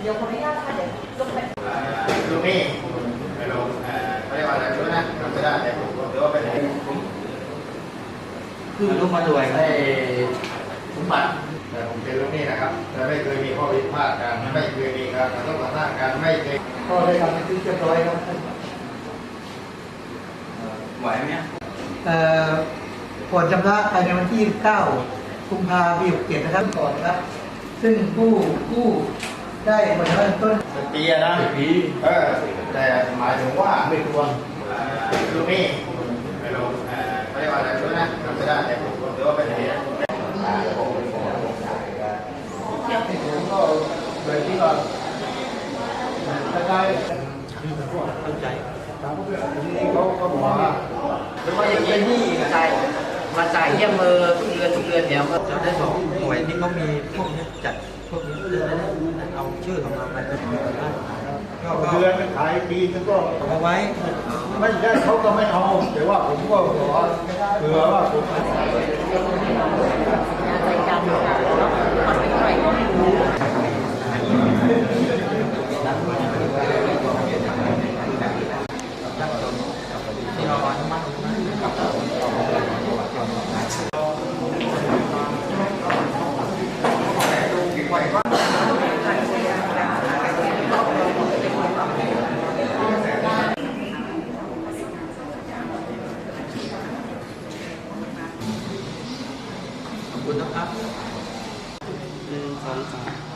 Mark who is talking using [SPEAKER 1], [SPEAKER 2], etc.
[SPEAKER 1] เดี๋ยวขออนุญาตค่เดี๋ยวลงไป
[SPEAKER 2] ลูกนี่ไปลงเขาเรียกว่าอะไรรู้นะทำไม่ได้แต่ผมเดี๋ยวไป
[SPEAKER 3] คือลูกมารวย
[SPEAKER 2] ได้สมบัติแต่ผมเป็นลูกนี่นะครับแต่ไม่เคยมีข้อวิพาทกันไม่เคยมีการต้องต่อต้ากันไม่เคข้
[SPEAKER 3] อได้ทำให้ที่เจ็บร้อยครับ
[SPEAKER 4] ไหวไหมเอ่
[SPEAKER 3] อผ่อนชำระภายในวันที่เก้า กุมภาพันธ์ปี67นะครับก่อนนะครับ ซึ่งผู้ผู้ได้ผลเริ่มต้น
[SPEAKER 2] เป็นปีอะนะ
[SPEAKER 4] ปี
[SPEAKER 2] เออแต่หมายถึงว่าไม่ทวงลูกหนี้ไม่รู้เอ่อเขาเรียกว่าอะไรไม่รู้นะจำไม่ได้แต่ผมถือว่าเป็นเหตุก็เลยที่ว่าคล้ายๆ
[SPEAKER 3] เข้าใจ
[SPEAKER 2] เขาก็บอกว่า
[SPEAKER 4] หรือว่าอย่างนี้นี่จ่าย มาจ่ายเยี่ยมมือทุกเดือนทุกเดือนเดี๋ยวก็
[SPEAKER 3] เราได้บอกหน่วยที่เขามีพวกนี้จัดพวกนี้จะได้เอาชื่อของเราไปเป็นหน่วยได้ก็ก็
[SPEAKER 2] เดือนขายปีนึงก็
[SPEAKER 3] เอาไว้
[SPEAKER 2] ไม่ได้เขาก็ไม่เอาแต่ว่าผมก็ขอเผื่อว่าผม
[SPEAKER 1] คุณนะครับหนึ่งสองสาม